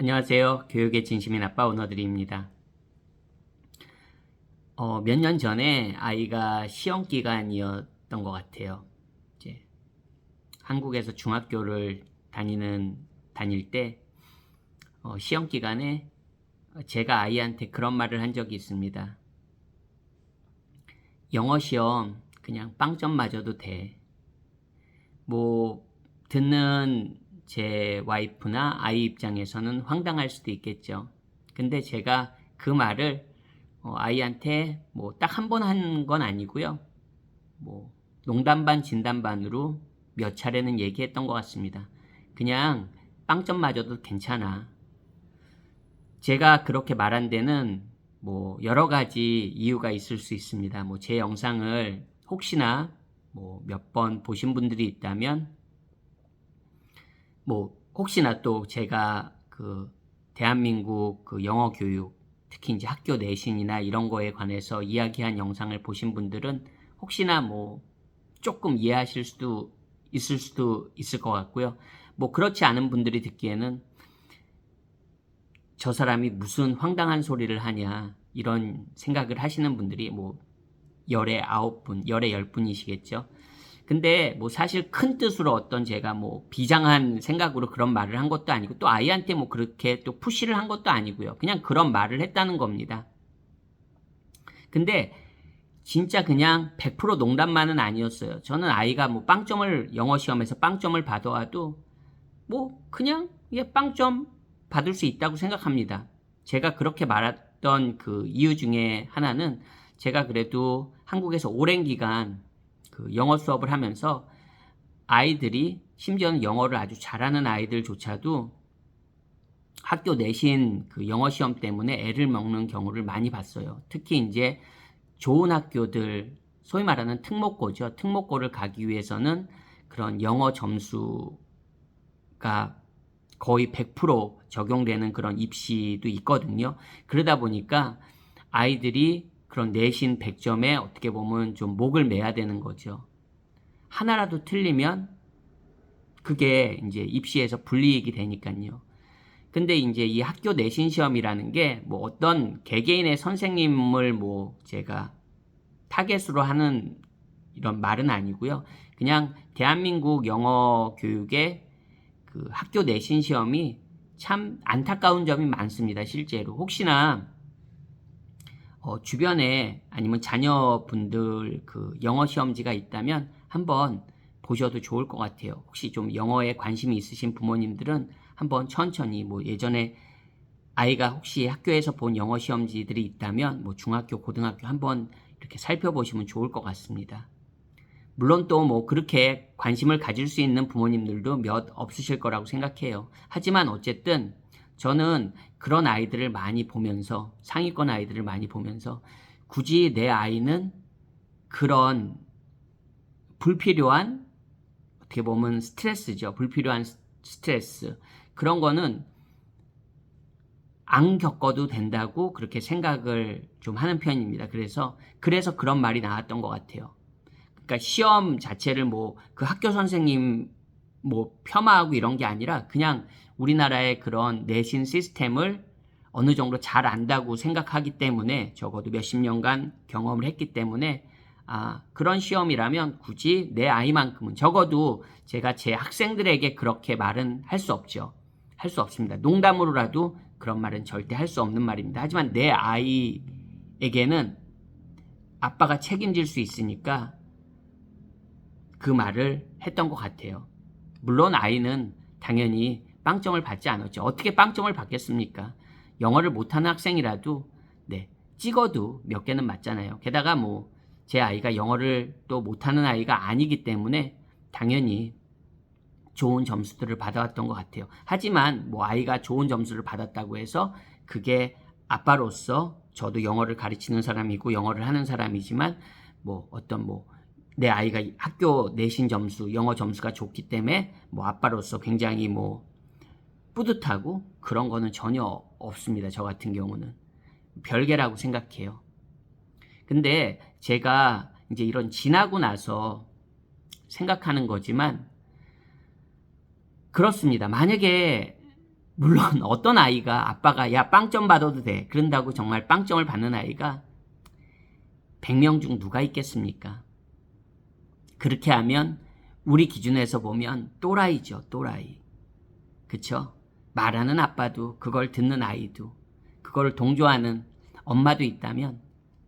안녕하세요. 교육의 진심인 아빠 오너드리입니다. 어, 몇 년 전에 아이가 시험 기간이었던 것 같아요. 이제 한국에서 중학교를 다니는 다닐 때 어, 시험 기간에 제가 아이한테 그런 말을 한 적이 있습니다. 영어 시험 그냥 빵점 맞아도 돼. 뭐 듣는 제 와이프나 아이 입장에서는 황당할 수도 있겠죠. 근데 제가 그 말을 어, 아이한테 뭐 딱 한 번 한 건 아니고요. 뭐 농담 반 진담 반으로 몇 차례는 얘기했던 것 같습니다. 그냥 빵점 맞아도 괜찮아. 제가 그렇게 말한 데는 뭐 여러 가지 이유가 있을 수 있습니다. 뭐 제 영상을 혹시나 뭐 몇 번 보신 분들이 있다면 뭐 혹시나 또 제가 그 대한민국 그 영어 교육 특히 이제 학교 내신이나 이런 거에 관해서 이야기한 영상을 보신 분들은 혹시나 뭐 조금 이해하실 수도 있을 수도 있을 것 같고요. 뭐 그렇지 않은 분들이 듣기에는 저 사람이 무슨 황당한 소리를 하냐 이런 생각을 하시는 분들이 뭐 열에 아홉 분, 열에 열 분이시겠죠. 근데 뭐 사실 큰 뜻으로 어떤 제가 뭐 비장한 생각으로 그런 말을 한 것도 아니고 또 아이한테 뭐 그렇게 또 푸시를 한 것도 아니고요. 그냥 그런 말을 했다는 겁니다. 근데 진짜 그냥 100% 농담만은 아니었어요. 저는 아이가 뭐 빵점을 영어 시험에서 빵점을 받아와도 뭐 그냥 예 빵점 받을 수 있다고 생각합니다. 제가 그렇게 말했던 그 이유 중에 하나는 제가 그래도 한국에서 오랜 기간 그 영어 수업을 하면서 아이들이 심지어는 영어를 아주 잘하는 아이들조차도 학교 내신 그 영어 시험 때문에 애를 먹는 경우를 많이 봤어요. 특히 이제 좋은 학교들 소위 말하는 특목고죠. 특목고를 가기 위해서는 그런 영어 점수가 거의 100% 적용되는 그런 입시도 있거든요. 그러다 보니까 아이들이 그런 내신 100점에 어떻게 보면 좀 목을 매야 되는 거죠. 하나라도 틀리면 그게 이제 입시에서 불이익이 되니까요. 근데 이제 이 학교 내신 시험이라는 게 뭐 어떤 개개인의 선생님을 뭐 제가 타겟으로 하는 이런 말은 아니고요. 그냥 대한민국 영어 교육의 그 학교 내신 시험이 참 안타까운 점이 많습니다. 실제로 혹시나 어, 주변에 아니면 자녀분들 그 영어 시험지가 있다면 한번 보셔도 좋을 것 같아요. 혹시 좀 영어에 관심이 있으신 부모님들은 한번 천천히 뭐 예전에 아이가 혹시 학교에서 본 영어 시험지들이 있다면 뭐 중학교, 고등학교 한번 이렇게 살펴보시면 좋을 것 같습니다. 물론 또 뭐 그렇게 관심을 가질 수 있는 부모님들도 몇 없으실 거라고 생각해요. 하지만 어쨌든 저는 그런 아이들을 많이 보면서 상위권 아이들을 많이 보면서 굳이 내 아이는 그런 불필요한 어떻게 보면 스트레스죠. 불필요한 스트레스. 그런 거는 안 겪어도 된다고 그렇게 생각을 좀 하는 편입니다. 그래서 그래서 그런 말이 나왔던 것 같아요. 그러니까 시험 자체를 뭐 그 학교 선생님 뭐 폄하하고 이런 게 아니라 그냥 우리나라의 그런 내신 시스템을 어느 정도 잘 안다고 생각하기 때문에 적어도 몇십 년간 경험을 했기 때문에 아, 그런 시험이라면 굳이 내 아이만큼은 적어도 제가 제 학생들에게 그렇게 말은 할 수 없죠. 할 수 없습니다. 농담으로라도 그런 말은 절대 할 수 없는 말입니다. 하지만 내 아이에게는 아빠가 책임질 수 있으니까 그 말을 했던 것 같아요. 물론 아이는 당연히 빵점을 받지 않았죠. 어떻게 빵점을 받겠습니까? 영어를 못하는 학생이라도 네 찍어도 몇 개는 맞잖아요. 게다가 뭐 제 아이가 영어를 또 못하는 아이가 아니기 때문에 당연히 좋은 점수들을 받아왔던 것 같아요. 하지만 뭐 아이가 좋은 점수를 받았다고 해서 그게 아빠로서 저도 영어를 가르치는 사람이고 영어를 하는 사람이지만 뭐 어떤 뭐내 아이가 학교 내신 점수, 영어 점수가 좋기 때문에 뭐 아빠로서 굉장히 뭐 뿌듯하고 그런 거는 전혀 없습니다. 저 같은 경우는. 별개라고 생각해요. 근데 제가 이제 이런 지나고 나서 생각하는 거지만 그렇습니다. 만약에 물론 어떤 아이가 아빠가 야 빵점 받아도 돼 그런다고 정말 빵점을 받는 아이가 100명 중 누가 있겠습니까? 그렇게 하면 우리 기준에서 보면 또라이죠 또라이 그쵸? 말하는 아빠도 그걸 듣는 아이도 그걸 동조하는 엄마도 있다면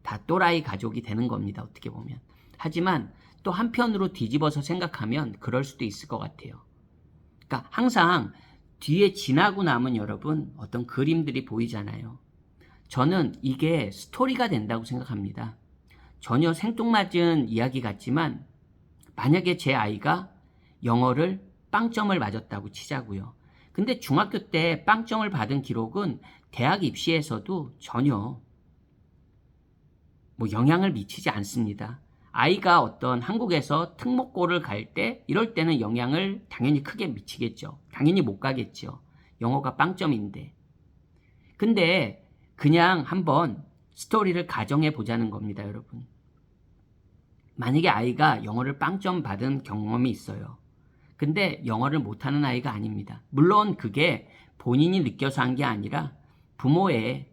다 또라이 가족이 되는 겁니다 어떻게 보면 하지만 또 한편으로 뒤집어서 생각하면 그럴 수도 있을 것 같아요 그러니까 항상 뒤에 지나고 나면 여러분 어떤 그림들이 보이잖아요. 저는 이게 스토리가 된다고 생각합니다. 전혀 생뚱맞은 이야기 같지만 만약에 제 아이가 영어를 빵점을 맞았다고 치자고요. 근데 중학교 때 빵점을 받은 기록은 대학 입시에서도 전혀 뭐 영향을 미치지 않습니다. 아이가 어떤 한국에서 특목고를 갈 때 이럴 때는 영향을 당연히 크게 미치겠죠. 당연히 못 가겠죠. 영어가 빵점인데. 근데 그냥 한번 스토리를 가정해 보자는 겁니다, 여러분. 만약에 아이가 영어를 빵점 받은 경험이 있어요. 근데 영어를 못하는 아이가 아닙니다. 물론 그게 본인이 느껴서 한 게 아니라 부모의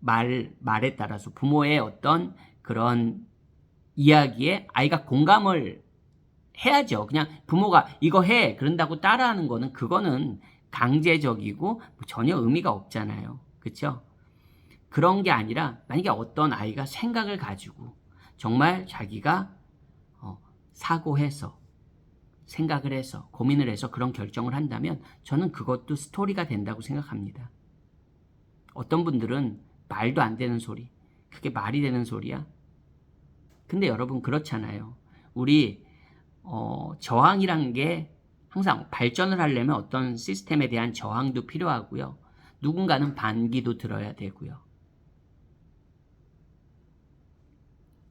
말, 말에 따라서 부모의 어떤 그런 이야기에 아이가 공감을 해야죠. 그냥 부모가 이거 해 그런다고 따라하는 거는 그거는 강제적이고 전혀 의미가 없잖아요. 그렇죠? 그런 게 아니라 만약에 어떤 아이가 생각을 가지고 정말 자기가 어, 사고해서 생각을 해서 고민을 해서 그런 결정을 한다면 저는 그것도 스토리가 된다고 생각합니다. 어떤 분들은 말도 안 되는 소리, 그게 말이 되는 소리야? 근데 여러분 그렇잖아요. 우리 어, 저항이란 게 항상 발전을 하려면 어떤 시스템에 대한 저항도 필요하고요. 누군가는 반기도 들어야 되고요.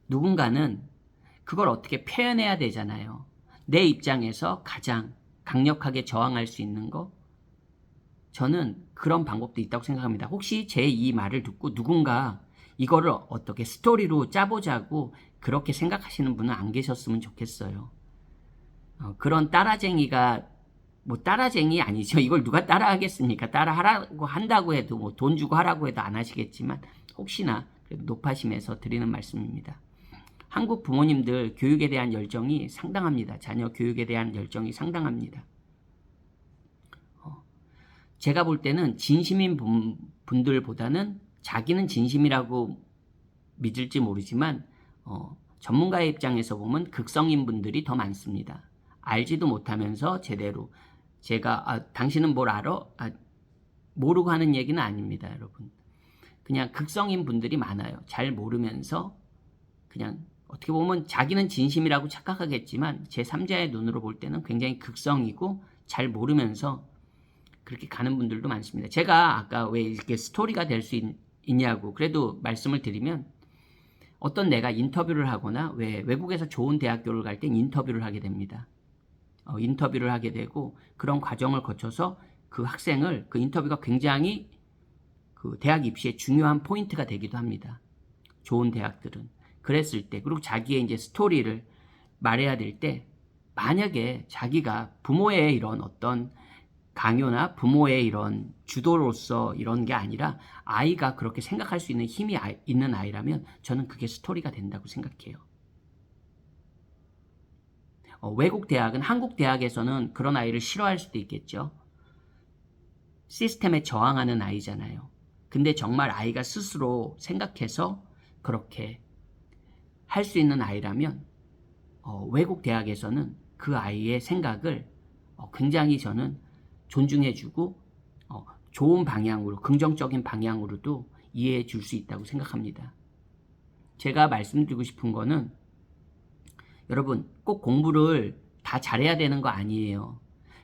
누군가는 그걸 어떻게 표현해야 되잖아요. 내 입장에서 가장 강력하게 저항할 수 있는 거 저는 그런 방법도 있다고 생각합니다. 혹시 제 이 말을 듣고 누군가 이거를 어떻게 스토리로 짜보자고 그렇게 생각하시는 분은 안 계셨으면 좋겠어요. 어, 그런 따라쟁이가 뭐 따라쟁이 아니죠. 이걸 누가 따라하겠습니까? 따라하라고 한다고 해도 뭐 돈 주고 하라고 해도 안 하시겠지만 혹시나 높아심에서 드리는 말씀입니다. 한국 부모님들 교육에 대한 열정이 상당합니다. 자녀 교육에 대한 열정이 상당합니다. 어, 제가 볼 때는 진심인 분, 분들보다는 자기는 진심이라고 믿을지 모르지만 어, 전문가의 입장에서 보면 극성인 분들이 더 많습니다. 알지도 못하면서 제대로 제가 아, 당신은 뭘 알아? 아, 모르고 하는 얘기는 아닙니다, 여러분. 그냥 극성인 분들이 많아요. 잘 모르면서 그냥 어떻게 보면 자기는 진심이라고 착각하겠지만 제 3자의 눈으로 볼 때는 굉장히 극성이고 잘 모르면서 그렇게 가는 분들도 많습니다. 제가 아까 왜 이렇게 스토리가 될 수 있냐고 그래도 말씀을 드리면 어떤 내가 인터뷰를 하거나 왜 외국에서 좋은 대학교를 갈 땐 인터뷰를 하게 됩니다. 어, 인터뷰를 하게 되고 그런 과정을 거쳐서 그 학생을 그 인터뷰가 굉장히 그 대학 입시에 중요한 포인트가 되기도 합니다. 좋은 대학들은 그랬을 때 그리고 자기의 이제 스토리를 말해야 될 때 만약에 자기가 부모의 이런 어떤 강요나 부모의 이런 주도로서 이런 게 아니라 아이가 그렇게 생각할 수 있는 힘이 있는 아이라면 저는 그게 스토리가 된다고 생각해요. 어, 외국 대학은 한국 대학에서는 그런 아이를 싫어할 수도 있겠죠. 시스템에 저항하는 아이잖아요. 근데 정말 아이가 스스로 생각해서 그렇게 할 수 있는 아이라면 어, 외국 대학에서는 그 아이의 생각을 어, 굉장히 저는 존중해주고 어, 좋은 방향으로 긍정적인 방향으로도 이해해 줄 수 있다고 생각합니다. 제가 말씀드리고 싶은 거는 여러분 꼭 공부를 다 잘해야 되는 거 아니에요.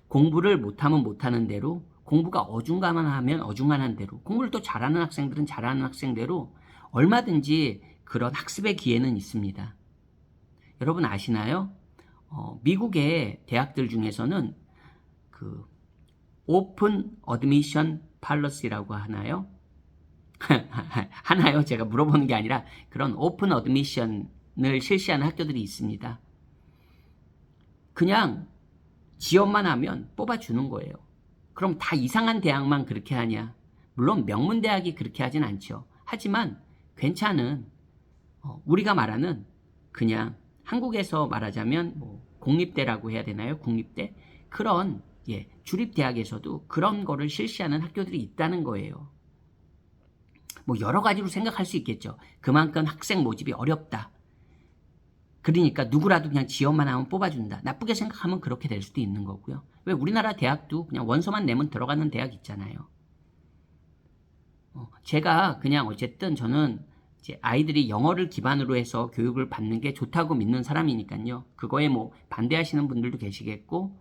공부를 못하면 못하는 대로 공부가 어중간하면 어중간한 대로 공부를 또 잘하는 학생들은 잘하는 학생대로 얼마든지 그런 학습의 기회는 있습니다. 여러분 아시나요? 어, 미국의 대학들 중에서는 그 오픈 어드미션 팔러시라고 하나요? 하나요? 제가 물어보는 게 아니라 그런 오픈 어드미션을 실시하는 학교들이 있습니다. 그냥 지원만 하면 뽑아주는 거예요. 그럼 다 이상한 대학만 그렇게 하냐? 물론 명문 대학이 그렇게 하진 않죠. 하지만 괜찮은 어, 우리가 말하는 그냥 한국에서 말하자면 뭐 공립대라고 해야 되나요? 국립대 그런 예, 주립대학에서도 그런 거를 실시하는 학교들이 있다는 거예요. 뭐 여러 가지로 생각할 수 있겠죠. 그만큼 학생 모집이 어렵다. 그러니까 누구라도 그냥 지원만 하면 뽑아준다. 나쁘게 생각하면 그렇게 될 수도 있는 거고요. 왜 우리나라 대학도 그냥 원서만 내면 들어가는 대학 있잖아요. 어, 제가 그냥 어쨌든 저는 이제 아이들이 영어를 기반으로 해서 교육을 받는 게 좋다고 믿는 사람이니까요. 그거에 뭐 반대하시는 분들도 계시겠고,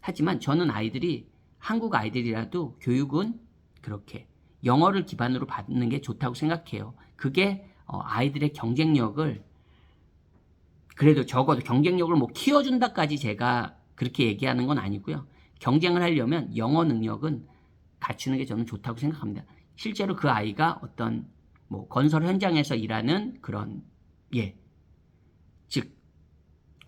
하지만 저는 아이들이 한국 아이들이라도 교육은 그렇게 영어를 기반으로 받는 게 좋다고 생각해요. 그게 어, 아이들의 경쟁력을 그래도 적어도 경쟁력을 뭐 키워준다까지 제가 그렇게 얘기하는 건 아니고요. 경쟁을 하려면 영어 능력은 갖추는 게 저는 좋다고 생각합니다. 실제로 그 아이가 어떤 뭐 건설 현장에서 일하는 그런 예. 즉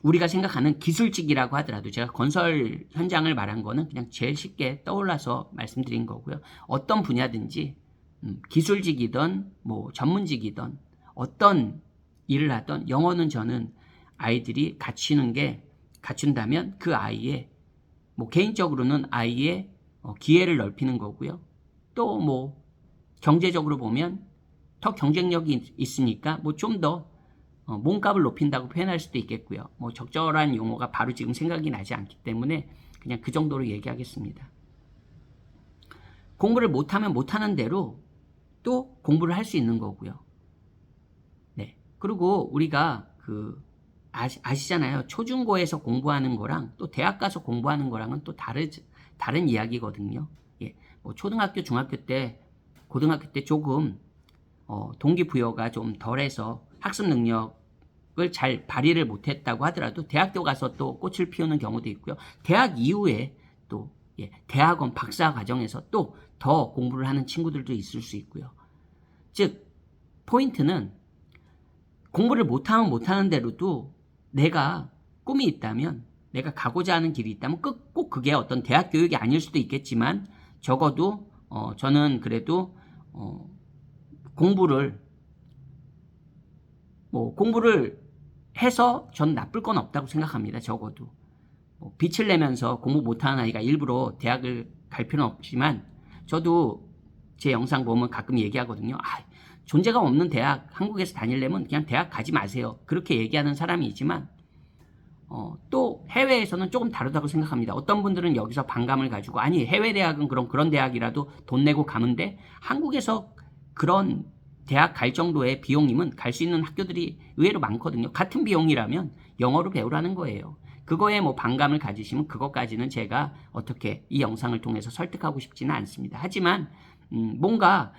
우리가 생각하는 기술직이라고 하더라도 제가 건설 현장을 말한 거는 그냥 제일 쉽게 떠올라서 말씀드린 거고요. 어떤 분야든지 음, 기술직이든 뭐 전문직이든 어떤 일을 하던 영어는 저는 아이들이 갖추는 게 갖춘다면 그 아이의 뭐 개인적으로는 아이의 어, 기회를 넓히는 거고요. 또 뭐 경제적으로 보면 더 경쟁력이 있으니까 뭐 좀더 어, 몸값을 높인다고 표현할 수도 있겠고요. 뭐 적절한 용어가 바로 지금 생각이 나지 않기 때문에 그냥 그 정도로 얘기하겠습니다. 공부를 못하면 못하는 대로 또 공부를 할 수 있는 거고요. 네. 그리고 우리가 그 아시, 아시잖아요. 초중고에서 공부하는 거랑 또 대학 가서 공부하는 거랑은 또 다르, 다른 이야기거든요. 예. 뭐 초등학교, 중학교 때, 고등학교 때 조금 어, 동기부여가 좀 덜해서 학습 능력을 잘 발휘를 못했다고 하더라도 대학교 가서 또 꽃을 피우는 경우도 있고요. 대학 이후에 또 예, 대학원 박사 과정에서 또 더 공부를 하는 친구들도 있을 수 있고요. 즉 포인트는 공부를 못하면 못하는 대로도 내가 꿈이 있다면 내가 가고자 하는 길이 있다면 꼭, 꼭 그게 어떤 대학 교육이 아닐 수도 있겠지만 적어도 어, 저는 그래도 어, 공부를 뭐 공부를 해서 전 나쁠 건 없다고 생각합니다. 적어도 뭐 빛을 내면서 공부 못하는 아이가 일부러 대학을 갈 필요는 없지만 저도 제 영상 보면 가끔 얘기하거든요. 아, 존재가 없는 대학 한국에서 다닐려면 그냥 대학 가지 마세요. 그렇게 얘기하는 사람이 있지만 어, 또 해외에서는 조금 다르다고 생각합니다. 어떤 분들은 여기서 반감을 가지고 아니 해외 대학은 그런 그런 대학이라도 돈 내고 가는데 한국에서 그런 대학 갈 정도의 비용이면 갈 수 있는 학교들이 의외로 많거든요. 같은 비용이라면 영어로 배우라는 거예요. 그거에 뭐 반감을 가지시면 그것까지는 제가 어떻게 이 영상을 통해서 설득하고 싶지는 않습니다. 하지만 음, 뭔가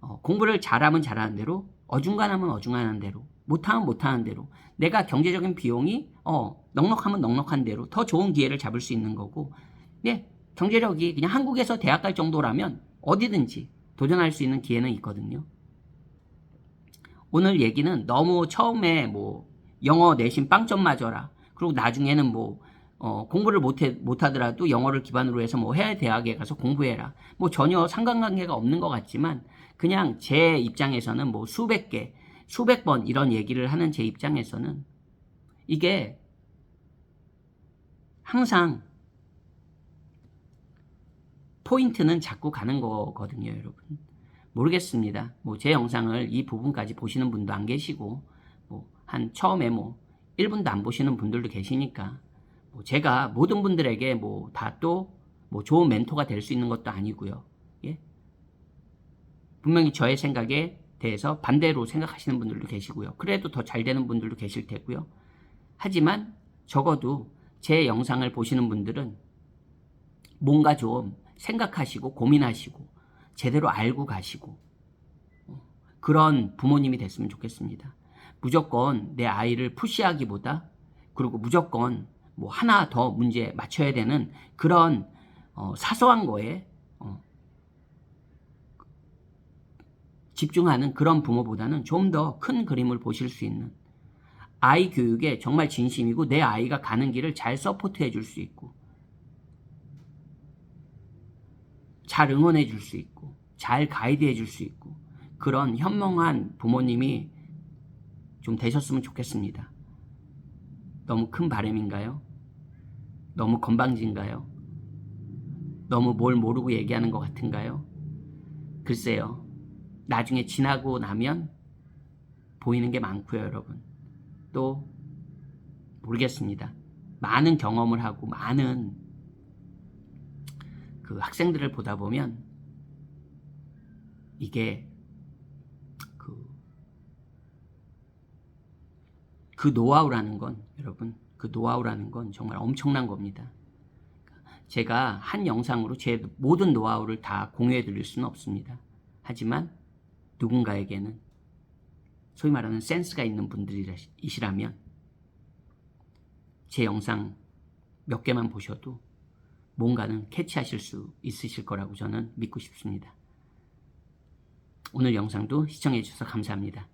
어, 공부를 잘하면 잘하는 대로 어중간하면 어중간한 대로 못하면 못하는 대로 내가 경제적인 비용이 어, 넉넉하면 넉넉한 대로 더 좋은 기회를 잡을 수 있는 거고 네, 경제력이 그냥 한국에서 대학 갈 정도라면 어디든지 도전할 수 있는 기회는 있거든요. 오늘 얘기는 너무 처음에 뭐 영어 내신 빵점 맞아라. 그리고 나중에는 뭐 어, 공부를 못해, 못하더라도 영어를 기반으로 해서 뭐 해외 대학에 가서 공부해라. 뭐 전혀 상관관계가 없는 것 같지만 그냥 제 입장에서는 뭐 수백 개, 수백 번 이런 얘기를 하는 제 입장에서는 이게 항상 포인트는 자꾸 가는 거거든요, 여러분. 모르겠습니다. 뭐 제 영상을 이 부분까지 보시는 분도 안 계시고, 뭐 한 처음에 뭐 1분도 안 보시는 분들도 계시니까, 뭐 제가 모든 분들에게 뭐 다 또 뭐 좋은 멘토가 될 수 있는 것도 아니고요. 예? 분명히 저의 생각에 대해서 반대로 생각하시는 분들도 계시고요. 그래도 더 잘 되는 분들도 계실 테고요. 하지만 적어도 제 영상을 보시는 분들은 뭔가 좀 생각하시고 고민하시고 제대로 알고 가시고 어, 그런 부모님이 됐으면 좋겠습니다. 무조건 내 아이를 푸시하기보다 그리고 무조건 뭐 하나 더 문제 맞춰야 되는 그런 어, 사소한 거에 어, 집중하는 그런 부모보다는 좀 더 큰 그림을 보실 수 있는 아이 교육에 정말 진심이고 내 아이가 가는 길을 잘 서포트해 줄 수 있고 잘 응원해 줄 수 있고 잘 가이드해 줄 수 있고 그런 현명한 부모님이 좀 되셨으면 좋겠습니다. 너무 큰 바람인가요? 너무 건방진가요? 너무 뭘 모르고 얘기하는 것 같은가요? 글쎄요. 나중에 지나고 나면 보이는 게 많고요, 여러분. 또 모르겠습니다. 많은 경험을 하고 많은 그 학생들을 보다 보면 이게 그, 그 노하우라는 건 여러분 그 노하우라는 건 정말 엄청난 겁니다. 제가 한 영상으로 제 모든 노하우를 다 공유해 드릴 수는 없습니다. 하지만 누군가에게는 소위 말하는 센스가 있는 분들이시라면 제 영상 몇 개만 보셔도 뭔가는 캐치하실 수 있으실 거라고 저는 믿고 싶습니다. 오늘 영상도 시청해 주셔서 감사합니다.